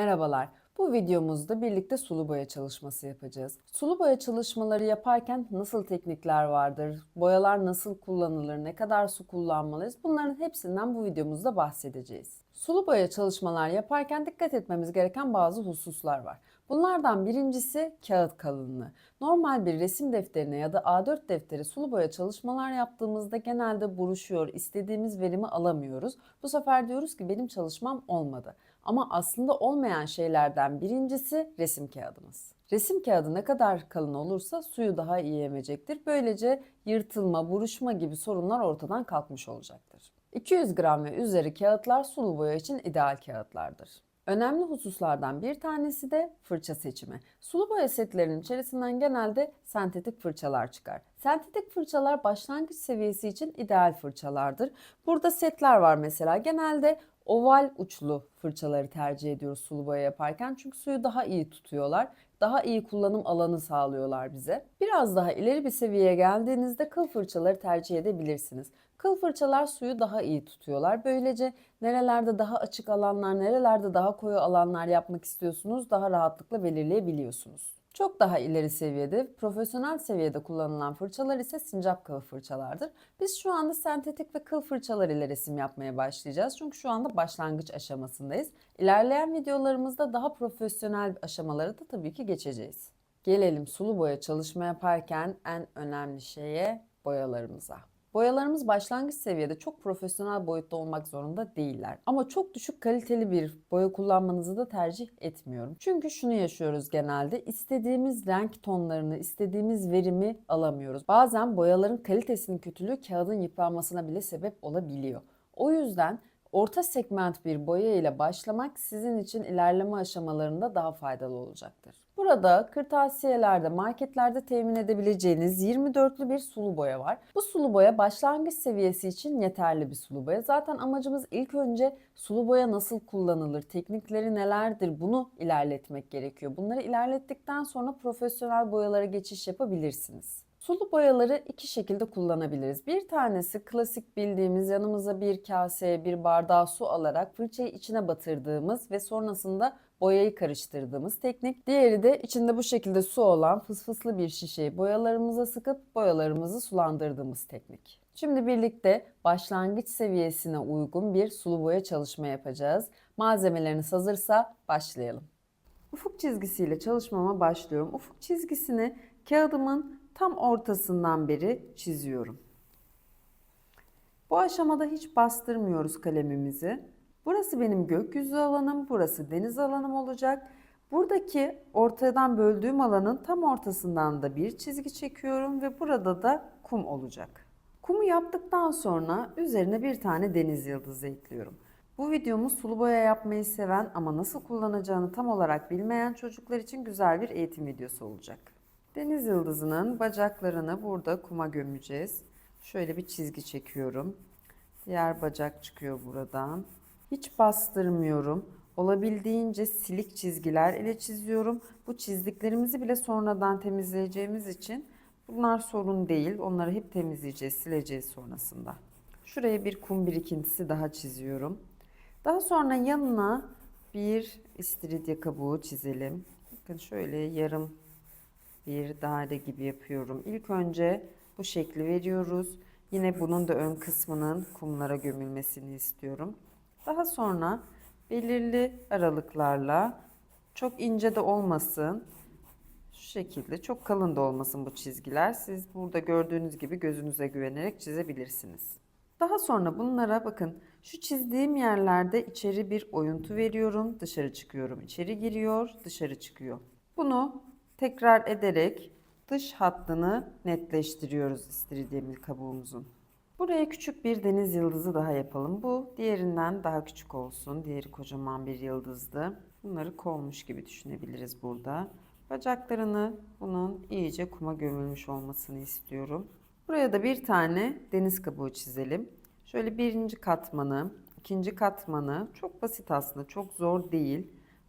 Merhabalar. Bu videomuzda birlikte sulu boya çalışması yapacağız. Sulu boya çalışmaları yaparken nasıl teknikler vardır, boyalar nasıl kullanılır, ne kadar su kullanmalıyız bunların hepsinden bu videomuzda bahsedeceğiz. Sulu boya çalışmalar yaparken dikkat etmemiz gereken bazı hususlar var. Bunlardan birincisi kağıt kalınlığı. Normal bir resim defterine ya da A4 defteri sulu boya çalışmalar yaptığımızda genelde buruşuyor, istediğimiz verimi alamıyoruz. Bu sefer diyoruz ki benim çalışmam olmadı. Ama aslında olmayan şeylerden birincisi resim kağıdımız. Resim kağıdı ne kadar kalın olursa suyu daha iyi emecektir. Böylece yırtılma, buruşma gibi sorunlar ortadan kalkmış olacaktır. 200 gram ve üzeri kağıtlar sulu boya için ideal kağıtlardır. Önemli hususlardan bir tanesi de fırça seçimi. Sulu boya setlerinin içerisinden genelde sentetik fırçalar çıkar. Sentetik fırçalar başlangıç seviyesi için ideal fırçalardır. Burada setler var mesela. Genelde oval uçlu fırçaları tercih ediyoruz sulu boya yaparken. Çünkü suyu daha iyi tutuyorlar. Daha iyi kullanım alanı sağlıyorlar bize. Biraz daha ileri bir seviyeye geldiğinizde kıl fırçaları tercih edebilirsiniz. Kıl fırçalar suyu daha iyi tutuyorlar. Böylece nerelerde daha açık alanlar, nerelerde daha koyu alanlar yapmak istiyorsunuz daha rahatlıkla belirleyebiliyorsunuz. Çok daha ileri seviyede, profesyonel seviyede kullanılan fırçalar ise sincap kılı fırçalardır. Biz şu anda sentetik ve kıl fırçalar ile resim yapmaya başlayacağız. Çünkü şu anda başlangıç aşamasındayız. İlerleyen videolarımızda daha profesyonel aşamaları da tabii ki geçeceğiz. Gelelim sulu boya çalışma yaparken en önemli şeye boyalarımıza. Boyalarımız başlangıç seviyede çok profesyonel boyutta olmak zorunda değiller. Ama çok düşük kaliteli bir boya kullanmanızı da tercih etmiyorum. Çünkü şunu yaşıyoruz genelde. istediğimiz renk tonlarını, istediğimiz verimi alamıyoruz. Bazen boyaların kalitesinin kötülüğü kağıdın yıpranmasına bile sebep olabiliyor. O yüzden orta segment bir boya ile başlamak sizin için ilerleme aşamalarında daha faydalı olacaktır. Burada kırtasiyelerde, marketlerde temin edebileceğiniz 24'lü bir sulu boya var. Bu sulu boya başlangıç seviyesi için yeterli bir sulu boya. Zaten amacımız ilk önce sulu boya nasıl kullanılır, teknikleri nelerdir bunu ilerletmek gerekiyor. Bunları ilerlettikten sonra profesyonel boyalara geçiş yapabilirsiniz. Sulu boyaları iki şekilde kullanabiliriz. Bir tanesi klasik bildiğimiz yanımıza bir kase, bir bardağı su alarak fırçayı içine batırdığımız ve sonrasında boyayı karıştırdığımız teknik. Diğeri de içinde bu şekilde su olan fısfıslı bir şişeyi boyalarımıza sıkıp boyalarımızı sulandırdığımız teknik. Şimdi birlikte başlangıç seviyesine uygun bir sulu boya çalışma yapacağız. Malzemeleriniz hazırsa başlayalım. Ufuk çizgisiyle çalışmama başlıyorum. Ufuk çizgisini kağıdımın tam ortasından beri çiziyorum. Bu aşamada hiç bastırmıyoruz kalemimizi. Burası benim gökyüzü alanım, burası deniz alanım olacak. Buradaki ortadan böldüğüm alanın tam ortasından da bir çizgi çekiyorum ve burada da kum olacak. Kumu yaptıktan sonra üzerine bir tane deniz yıldızı ekliyorum. Bu videomuz sulu boya yapmayı seven ama nasıl kullanacağını tam olarak bilmeyen çocuklar için güzel bir eğitim videosu olacak. Deniz yıldızının bacaklarını burada kuma gömeceğiz. Şöyle bir çizgi çekiyorum. Diğer bacak çıkıyor buradan. Hiç bastırmıyorum. Olabildiğince silik çizgiler ile çiziyorum. Bu çizdiklerimizi bile sonradan temizleyeceğimiz için bunlar sorun değil. Onları hep temizleyeceğiz, sileceğiz sonrasında. Şuraya bir kum birikintisi daha çiziyorum. Daha sonra yanına bir istiridye kabuğu çizelim. Bakın şöyle yarım bir daire gibi yapıyorum. İlk önce bu şekli veriyoruz. Yine bunun da ön kısmının kumlara gömülmesini istiyorum. Daha sonra belirli aralıklarla çok ince de olmasın. Şu şekilde çok kalın da olmasın bu çizgiler. Siz burada gördüğünüz gibi gözünüze güvenerek çizebilirsiniz. Daha sonra bunlara bakın şu çizdiğim yerlerde içeri bir oyuntu veriyorum. Dışarı çıkıyorum. İçeri giriyor, dışarı çıkıyor. Bunu tekrar ederek dış hattını netleştiriyoruz istiridyemil kabuğumuzun. Buraya küçük bir deniz yıldızı daha yapalım. Bu diğerinden daha küçük olsun. Diğeri kocaman bir yıldızdı. Bunları kolmuş gibi düşünebiliriz burada. Bacaklarını bunun iyice kuma gömülmüş olmasını istiyorum. Buraya da bir tane deniz kabuğu çizelim. Şöyle birinci katmanı, ikinci katmanı çok basit aslında çok zor değil.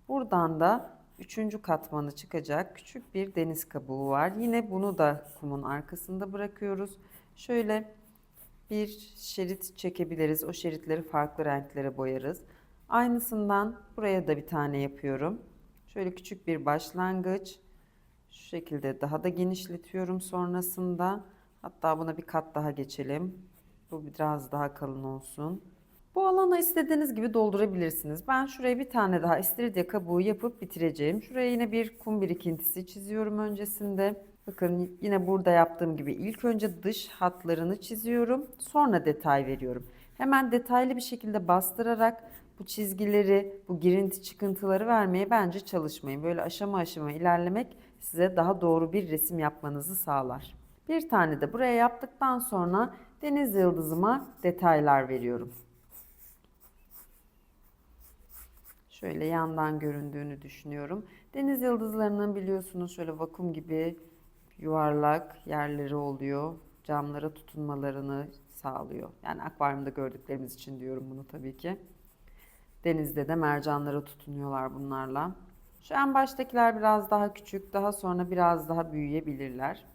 Buradan da üçüncü katmanı çıkacak küçük bir deniz kabuğu var. Yine bunu da kumun arkasında bırakıyoruz. Şöyle bir şerit çekebiliriz. O şeritleri farklı renklere boyarız. Aynısından buraya da bir tane yapıyorum. Şöyle küçük bir başlangıç. Şu şekilde daha da genişletiyorum sonrasında. Hatta buna bir kat daha geçelim. Bu biraz daha kalın olsun. Bu alana istediğiniz gibi doldurabilirsiniz. Ben şuraya bir tane daha istiridye kabuğu yapıp bitireceğim. Şuraya yine bir kum birikintisi çiziyorum öncesinde. Bakın yine burada yaptığım gibi ilk önce dış hatlarını çiziyorum. Sonra detay veriyorum. Hemen detaylı bir şekilde bastırarak bu çizgileri, bu girinti çıkıntıları vermeye bence çalışmayın. Böyle aşama aşama ilerlemek size daha doğru bir resim yapmanızı sağlar. Bir tane de buraya yaptıktan sonra deniz yıldızıma detaylar veriyorum. Şöyle yandan göründüğünü düşünüyorum. Deniz yıldızlarının biliyorsunuz şöyle vakum gibi yuvarlak yerleri oluyor. Camlara tutunmalarını sağlıyor. Yani akvaryumda gördüklerimiz için diyorum bunu tabii ki. Denizde de mercanlara tutunuyorlar bunlarla. Şu en baştakiler biraz daha küçük, daha sonra biraz daha büyüyebilirler.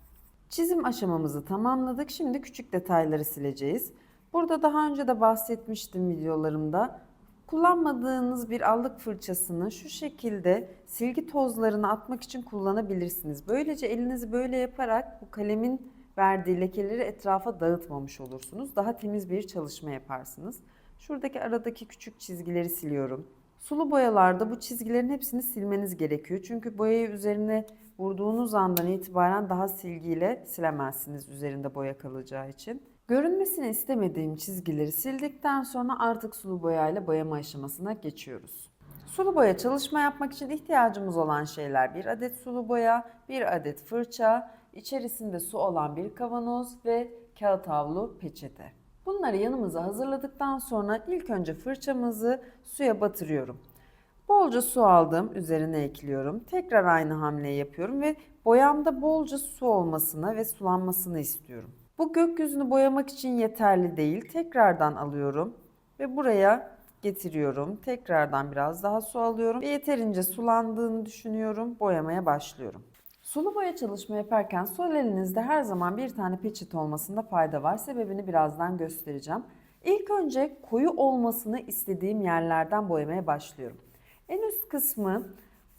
Çizim aşamamızı tamamladık. Şimdi küçük detayları sileceğiz. Burada daha önce de bahsetmiştim videolarımda. Kullanmadığınız bir allık fırçasını şu şekilde silgi tozlarını atmak için kullanabilirsiniz. Böylece elinizi böyle yaparak bu kalemin verdiği lekeleri etrafa dağıtmamış olursunuz. Daha temiz bir çalışma yaparsınız. Şuradaki aradaki küçük çizgileri siliyorum. Sulu boyalarda bu çizgilerin hepsini silmeniz gerekiyor. Çünkü boyayı üzerine vurduğunuz andan itibaren daha silgiyle silemezsiniz üzerinde boya kalacağı için. Görünmesini istemediğim çizgileri sildikten sonra artık sulu boyayla boyama aşamasına geçiyoruz. Sulu boya çalışma yapmak için ihtiyacımız olan şeyler bir adet sulu boya, bir adet fırça, içerisinde su olan bir kavanoz ve kağıt havlu peçete. Bunları yanımıza hazırladıktan sonra ilk önce fırçamızı suya batırıyorum. Bolca su aldım, üzerine ekliyorum. Tekrar aynı hamleyi yapıyorum ve boyamda bolca su olmasını ve sulanmasını istiyorum. Bu gökyüzünü boyamak için yeterli değil. Tekrardan alıyorum ve buraya getiriyorum. Tekrardan biraz daha su alıyorum ve yeterince sulandığını düşünüyorum. Boyamaya başlıyorum. Sulu boya çalışma yaparken sol elinizde her zaman bir tane peçete olmasında fayda var. Sebebini birazdan göstereceğim. İlk önce koyu olmasını istediğim yerlerden boyamaya başlıyorum. En üst kısmı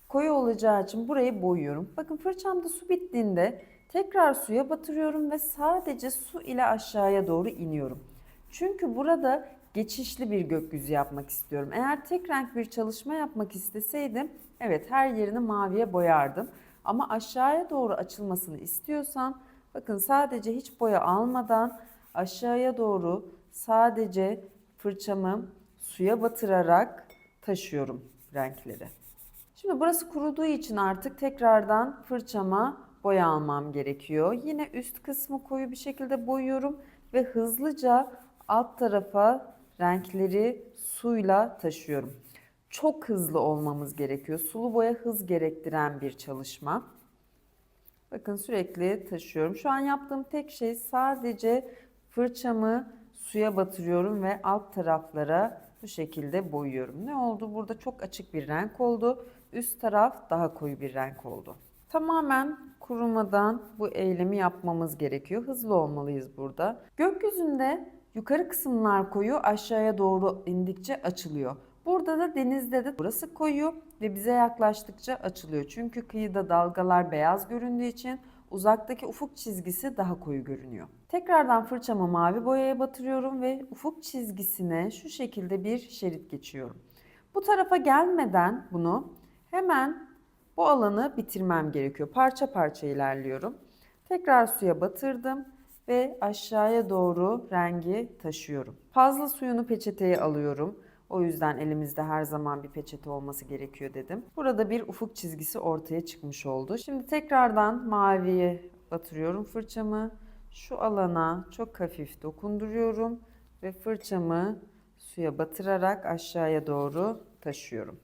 koyu olacağı için burayı boyuyorum. Bakın fırçamda su bittiğinde tekrar suya batırıyorum ve sadece su ile aşağıya doğru iniyorum. Çünkü burada geçişli bir gökyüzü yapmak istiyorum. Eğer tek renk bir çalışma yapmak isteseydim evet her yerini maviye boyardım. Ama aşağıya doğru açılmasını istiyorsam bakın sadece hiç boya almadan aşağıya doğru sadece fırçamı suya batırarak taşıyorum renkleri. Şimdi burası kuruduğu için artık tekrardan fırçama boya almam gerekiyor. Yine üst kısmı koyu bir şekilde boyuyorum ve hızlıca alt tarafa renkleri suyla taşıyorum. Çok hızlı olmamız gerekiyor. Sulu boya hız gerektiren bir çalışma. Bakın sürekli taşıyorum. Şu an yaptığım tek şey sadece fırçamı suya batırıyorum ve alt taraflara bu şekilde boyuyorum. Ne oldu? Burada çok açık bir renk oldu. Üst taraf daha koyu bir renk oldu. Tamamen kurumadan bu eylemi yapmamız gerekiyor. Hızlı olmalıyız burada. Gökyüzünde yukarı kısımlar koyu, aşağıya doğru indikçe açılıyor. Burada da denizde de burası koyu ve bize yaklaştıkça açılıyor. Çünkü kıyıda dalgalar beyaz göründüğü için uzaktaki ufuk çizgisi daha koyu görünüyor. Tekrardan fırçamı mavi boyaya batırıyorum ve ufuk çizgisine şu şekilde bir şerit geçiyorum. Bu tarafa gelmeden bunu hemen bu alanı bitirmem gerekiyor. Parça parça ilerliyorum. Tekrar suya batırdım ve aşağıya doğru rengi taşıyorum. Fazla suyunu peçeteye alıyorum. O yüzden elimizde her zaman bir peçete olması gerekiyor dedim. Burada bir ufuk çizgisi ortaya çıkmış oldu. Şimdi tekrardan maviye batırıyorum fırçamı. Şu alana çok hafif dokunduruyorum ve fırçamı suya batırarak aşağıya doğru taşıyorum.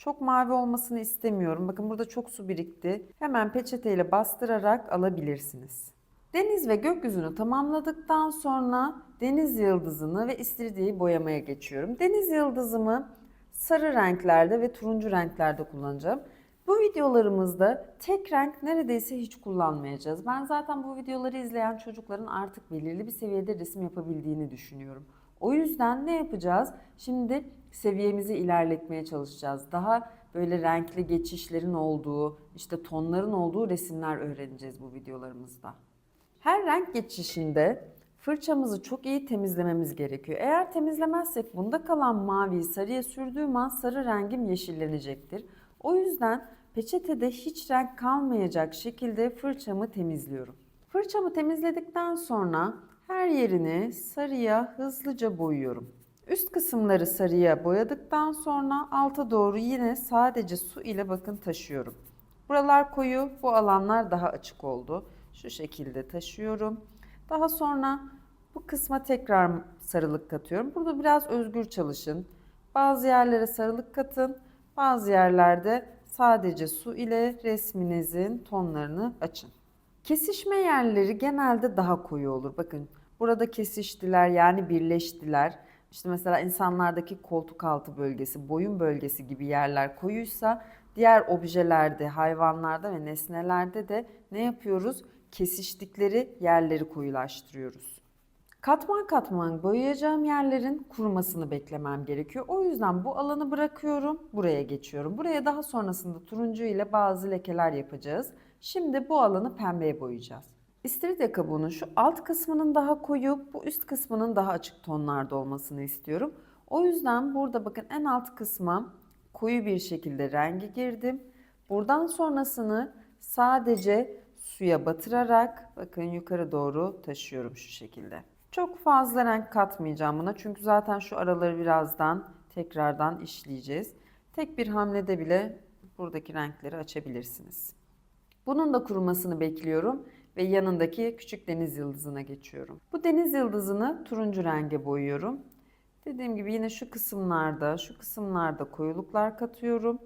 Çok mavi olmasını istemiyorum. Bakın burada çok su birikti. Hemen peçeteyle bastırarak alabilirsiniz. Deniz ve gökyüzünü tamamladıktan sonra deniz yıldızını ve istiridyeyi boyamaya geçiyorum. Deniz yıldızımı sarı renklerde ve turuncu renklerde kullanacağım. Bu videolarımızda tek renk neredeyse hiç kullanmayacağız. Ben zaten bu videoları izleyen çocukların artık belirli bir seviyede resim yapabildiğini düşünüyorum. O yüzden ne yapacağız? Şimdi seviyemizi ilerletmeye çalışacağız. Daha böyle renkli geçişlerin olduğu, işte tonların olduğu resimler öğreneceğiz bu videolarımızda. Her renk geçişinde fırçamızı çok iyi temizlememiz gerekiyor. Eğer temizlemezsek bunda kalan maviyi sarıya sürdüğüm an sarı rengim yeşillenecektir. O yüzden peçetede hiç renk kalmayacak şekilde fırçamı temizliyorum. Fırçamı temizledikten sonra her yerini sarıya hızlıca boyuyorum. Üst kısımları sarıya boyadıktan sonra alta doğru yine sadece su ile bakın taşıyorum. Buralar koyu, bu alanlar daha açık oldu. Şu şekilde taşıyorum. Daha sonra bu kısma tekrar sarılık katıyorum. Burada biraz özgür çalışın. Bazı yerlere sarılık katın, bazı yerlerde sadece su ile resminizin tonlarını açın. Kesişme yerleri genelde daha koyu olur. Bakın burada kesiştiler yani birleştiler. İşte mesela insanlardaki koltuk altı bölgesi, boyun bölgesi gibi yerler koyuysa diğer objelerde, hayvanlarda ve nesnelerde de ne yapıyoruz? Kesiştikleri yerleri koyulaştırıyoruz. Katman katman boyayacağım yerlerin kurumasını beklemem gerekiyor. O yüzden bu alanı bırakıyorum, buraya geçiyorum. Buraya daha sonrasında turuncu ile bazı lekeler yapacağız. Şimdi bu alanı pembeye boyayacağız. İstiridye kabuğunun şu alt kısmının daha koyu, bu üst kısmının daha açık tonlarda olmasını istiyorum. O yüzden burada bakın en alt kısma koyu bir şekilde rengi girdim. Buradan sonrasını sadece suya batırarak bakın yukarı doğru taşıyorum şu şekilde. Çok fazla renk katmayacağım buna çünkü zaten şu araları birazdan tekrardan işleyeceğiz. Tek bir hamlede bile buradaki renkleri açabilirsiniz. Bunun da kurumasını bekliyorum ve yanındaki küçük deniz yıldızına geçiyorum. Bu deniz yıldızını turuncu renge boyuyorum. Dediğim gibi yine şu kısımlarda, şu kısımlarda koyuluklar katıyorum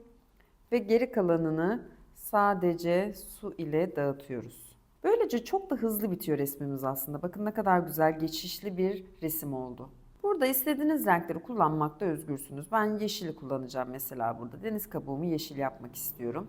ve geri kalanını sadece su ile dağıtıyoruz. Böylece çok da hızlı bitiyor resmimiz aslında. Bakın ne kadar güzel geçişli bir resim oldu. Burada istediğiniz renkleri kullanmakta özgürsünüz. Ben yeşili kullanacağım mesela burada. Deniz kabuğumu yeşil yapmak istiyorum.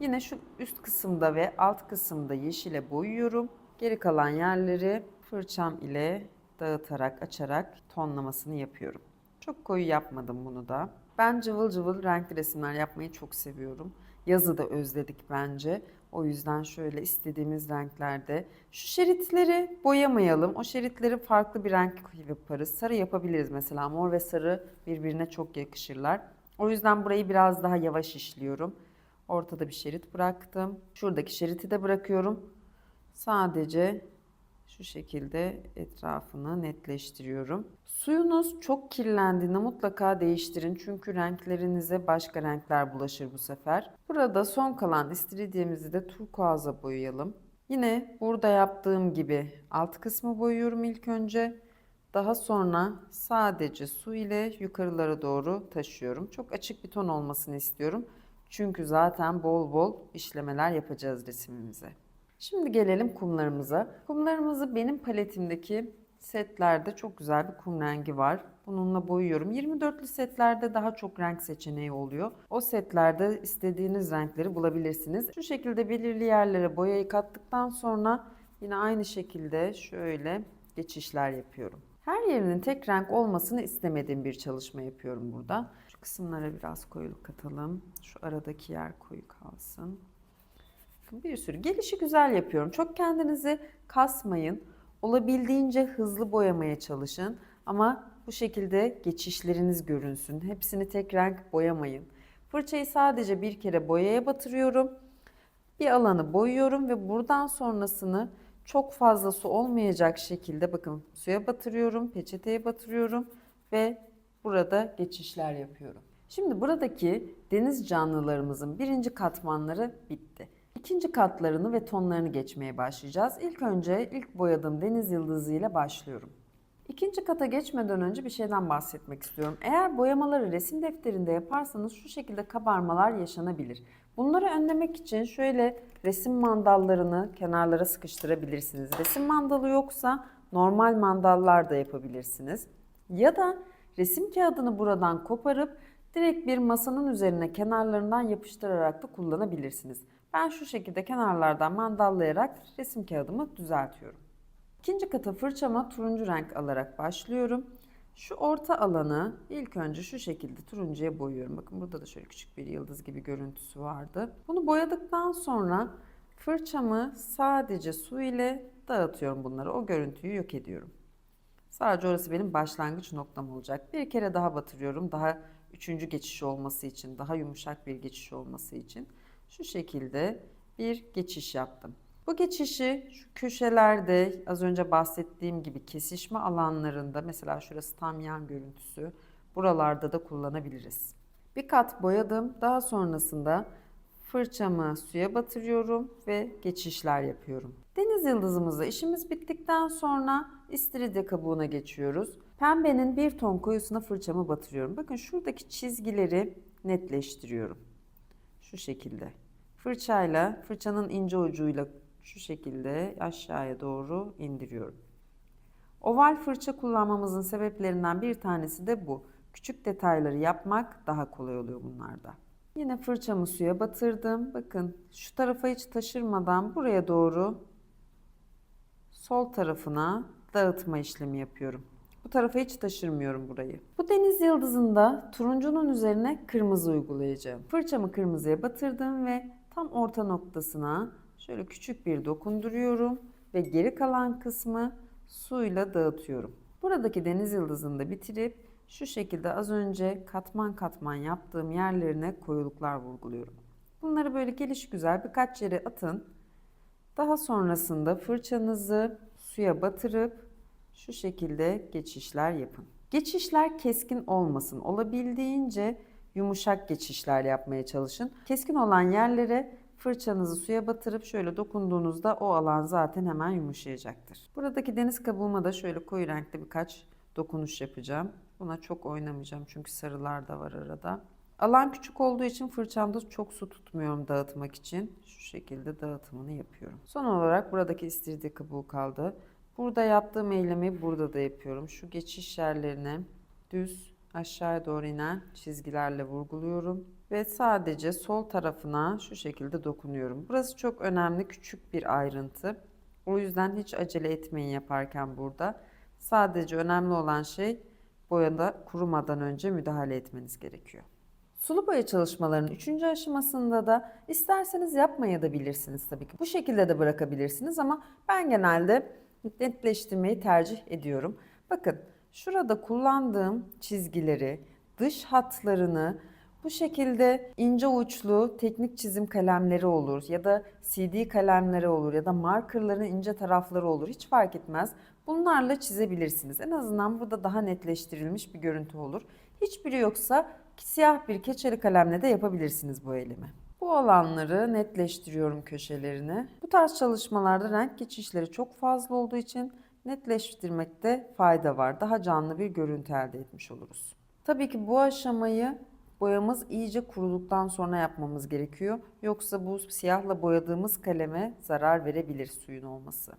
Yine şu üst kısımda ve alt kısımda yeşile boyuyorum. Geri kalan yerleri fırçam ile dağıtarak, açarak tonlamasını yapıyorum. Çok koyu yapmadım bunu da. Ben cıvıl cıvıl renkli resimler yapmayı çok seviyorum. Yazı da özledik bence. O yüzden şöyle istediğimiz renklerde. Şu şeritleri boyamayalım. O şeritleri farklı bir renk yaparız. Sarı yapabiliriz mesela. Mor ve sarı birbirine çok yakışırlar. O yüzden burayı biraz daha yavaş işliyorum. Ortada bir şerit bıraktım. Şuradaki şeriti de bırakıyorum. Sadece şu şekilde etrafını netleştiriyorum. Suyunuz çok kirlendiğinde mutlaka değiştirin çünkü renklerinize başka renkler bulaşır bu sefer. Burada son kalan istiridyemizi de turkuaza boyayalım. Yine burada yaptığım gibi alt kısmı boyuyorum ilk önce. Daha sonra sadece su ile yukarılara doğru taşıyorum. Çok açık bir ton olmasını istiyorum. Çünkü zaten bol bol işlemeler yapacağız resimimize. Şimdi gelelim kumlarımıza. Kumlarımızı benim paletimdeki setlerde çok güzel bir kum rengi var. Bununla boyuyorum. 24'lü setlerde daha çok renk seçeneği oluyor. O setlerde istediğiniz renkleri bulabilirsiniz. Şu şekilde belirli yerlere boyayı kattıktan sonra yine aynı şekilde şöyle geçişler yapıyorum. Her yerinin tek renk olmasını istemediğim bir çalışma yapıyorum burada. Kısımlara biraz koyuluk katalım. Şu aradaki yer koyu kalsın. Bir sürü gelişi güzel yapıyorum. Çok kendinizi kasmayın. Olabildiğince hızlı boyamaya çalışın. Ama bu şekilde geçişleriniz görünsün. Hepsini tek renk boyamayın. Fırçayı sadece bir kere boyaya batırıyorum. Bir alanı boyuyorum ve buradan sonrasını çok fazla su olmayacak şekilde bakın suya batırıyorum, peçeteye batırıyorum ve burada geçişler yapıyorum. Şimdi buradaki deniz canlılarımızın birinci katmanları bitti. İkinci katlarını ve tonlarını geçmeye başlayacağız. İlk önce ilk boyadığım deniz yıldızı ile başlıyorum. İkinci kata geçmeden önce bir şeyden bahsetmek istiyorum. Eğer boyamaları resim defterinde yaparsanız şu şekilde kabarmalar yaşanabilir. Bunları önlemek için şöyle resim mandallarını kenarlara sıkıştırabilirsiniz. Resim mandalı yoksa normal mandallar da yapabilirsiniz. Ya da resim kağıdını buradan koparıp direkt bir masanın üzerine kenarlarından yapıştırarak da kullanabilirsiniz. Ben şu şekilde kenarlardan mandallayarak resim kağıdımı düzeltiyorum. İkinci kata fırçama turuncu renk alarak başlıyorum. Şu orta alanı ilk önce şu şekilde turuncuya boyuyorum. Bakın burada da şöyle küçük bir yıldız gibi görüntüsü vardı. Bunu boyadıktan sonra fırçamı sadece su ile dağıtıyorum bunları. O görüntüyü yok ediyorum. Sadece orası benim başlangıç noktam olacak. Bir kere daha batırıyorum. Daha üçüncü geçiş olması için, daha yumuşak bir geçiş olması için. Şu şekilde bir geçiş yaptım. Bu geçişi şu köşelerde az önce bahsettiğim gibi kesişme alanlarında mesela şurası tam yan görüntüsü buralarda da kullanabiliriz. Bir kat boyadım. Daha sonrasında fırçamı suya batırıyorum ve geçişler yapıyorum. Deniz yıldızımızla işimiz bittikten sonra istiridye kabuğuna geçiyoruz. Pembenin bir ton koyusuna fırçamı batırıyorum. Bakın şuradaki çizgileri netleştiriyorum. Şu şekilde. Fırçayla, fırçanın ince ucuyla şu şekilde aşağıya doğru indiriyorum. Oval fırça kullanmamızın sebeplerinden bir tanesi de bu. Küçük detayları yapmak daha kolay oluyor bunlarda. Yine fırçamı suya batırdım. Bakın şu tarafa hiç taşırmadan buraya doğru sol tarafına dağıtma işlemi yapıyorum. Bu tarafa hiç taşırmıyorum burayı. Bu deniz yıldızında turuncunun üzerine kırmızı uygulayacağım. Fırçamı kırmızıya batırdım ve tam orta noktasına şöyle küçük bir dokunduruyorum ve geri kalan kısmı suyla dağıtıyorum. Buradaki deniz yıldızını da bitirip şu şekilde az önce katman katman yaptığım yerlerine koyuluklar vurguluyorum. Bunları böyle geliş güzel birkaç yere atın. Daha sonrasında fırçanızı suya batırıp şu şekilde geçişler yapın. Geçişler keskin olmasın. Olabildiğince yumuşak geçişler yapmaya çalışın. Keskin olan yerlere fırçanızı suya batırıp şöyle dokunduğunuzda o alan zaten hemen yumuşayacaktır. Buradaki deniz kabuğuma da şöyle koyu renkli birkaç dokunuş yapacağım. Buna çok oynamayacağım çünkü sarılar da var arada. Alan küçük olduğu için fırçamda çok su tutmuyorum dağıtmak için. Şu şekilde dağıtımını yapıyorum. Son olarak buradaki istiridye kabuğu kaldı. Burada yaptığım eylemi burada da yapıyorum. Şu geçiş yerlerine düz aşağıya doğru inen çizgilerle vurguluyorum. Ve sadece sol tarafına şu şekilde dokunuyorum. Burası çok önemli küçük bir ayrıntı. O yüzden hiç acele etmeyin yaparken burada. Sadece önemli olan şey boyada kurumadan önce müdahale etmeniz gerekiyor. Sulu boya çalışmalarının üçüncü aşamasında da isterseniz yapmaya da bilirsiniz tabii ki. Bu şekilde de bırakabilirsiniz ama ben genelde netleştirmeyi tercih ediyorum. Bakın şurada kullandığım çizgileri, dış hatlarını bu şekilde ince uçlu teknik çizim kalemleri olur ya da CD kalemleri olur ya da markerların ince tarafları olur hiç fark etmez. Bunlarla çizebilirsiniz. En azından burada daha netleştirilmiş bir görüntü olur. Hiçbiri yoksa siyah bir keçeli kalemle de yapabilirsiniz bu eylemi. Bu alanları netleştiriyorum köşelerini. Bu tarz çalışmalarda renk geçişleri çok fazla olduğu için netleştirmekte fayda var. Daha canlı bir görüntü elde etmiş oluruz. Tabii ki bu aşamayı boyamız iyice kuruduktan sonra yapmamız gerekiyor. Yoksa bu siyahla boyadığımız kaleme zarar verebilir suyun olması.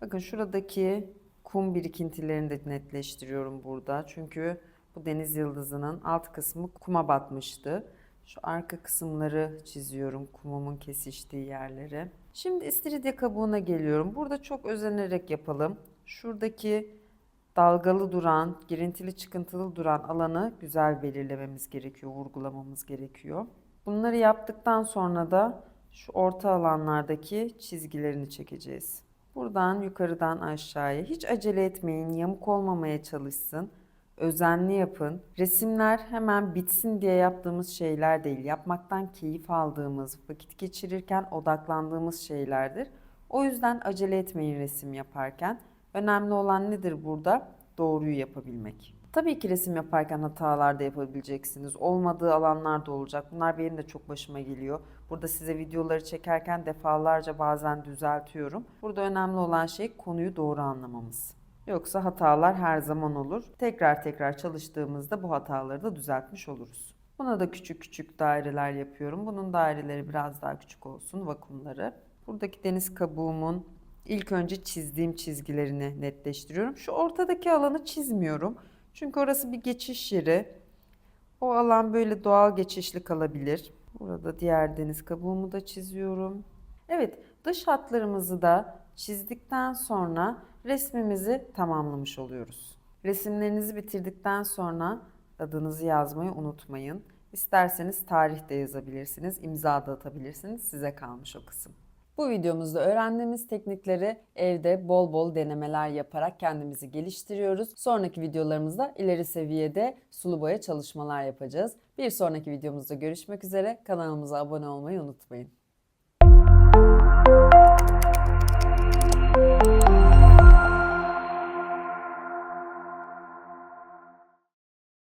Bakın şuradaki kum birikintilerini de netleştiriyorum burada. Çünkü bu deniz yıldızının alt kısmı kuma batmıştı. Şu arka kısımları çiziyorum kumumun kesiştiği yerleri. Şimdi istiridye kabuğuna geliyorum. Burada çok özenerek yapalım. Şuradaki dalgalı duran, girintili çıkıntılı duran alanı güzel belirlememiz gerekiyor, vurgulamamız gerekiyor. Bunları yaptıktan sonra da şu orta alanlardaki çizgilerini çekeceğiz. Buradan yukarıdan aşağıya hiç acele etmeyin, yamuk olmamaya çalışsın. Özenli yapın. Resimler hemen bitsin diye yaptığımız şeyler değil. Yapmaktan keyif aldığımız, vakit geçirirken odaklandığımız şeylerdir. O yüzden acele etmeyin resim yaparken. Önemli olan nedir burada? Doğruyu yapabilmek. Tabii ki resim yaparken hatalar da yapabileceksiniz. Olmadığı alanlar da olacak. Bunlar benim de çok başıma geliyor. Burada size videoları çekerken defalarca bazen düzeltiyorum. Burada önemli olan şey konuyu doğru anlamamız. Yoksa hatalar her zaman olur. Tekrar tekrar çalıştığımızda bu hataları da düzeltmiş oluruz. Buna da küçük küçük daireler yapıyorum. Bunun daireleri biraz daha küçük olsun, vakumları. Buradaki deniz kabuğumun ilk önce çizdiğim çizgilerini netleştiriyorum. Şu ortadaki alanı çizmiyorum. Çünkü orası bir geçiş yeri. O alan böyle doğal geçişli kalabilir. Burada diğer deniz kabuğumu da çiziyorum. Evet, dış hatlarımızı da çizdikten sonra resmimizi tamamlamış oluyoruz. Resimlerinizi bitirdikten sonra adınızı yazmayı unutmayın. İsterseniz tarih de yazabilirsiniz, imza da atabilirsiniz. Size kalmış o kısım. Bu videomuzda öğrendiğimiz teknikleri evde bol bol denemeler yaparak kendimizi geliştiriyoruz. Sonraki videolarımızda ileri seviyede sulu boya çalışmalar yapacağız. Bir sonraki videomuzda görüşmek üzere. Kanalımıza abone olmayı unutmayın.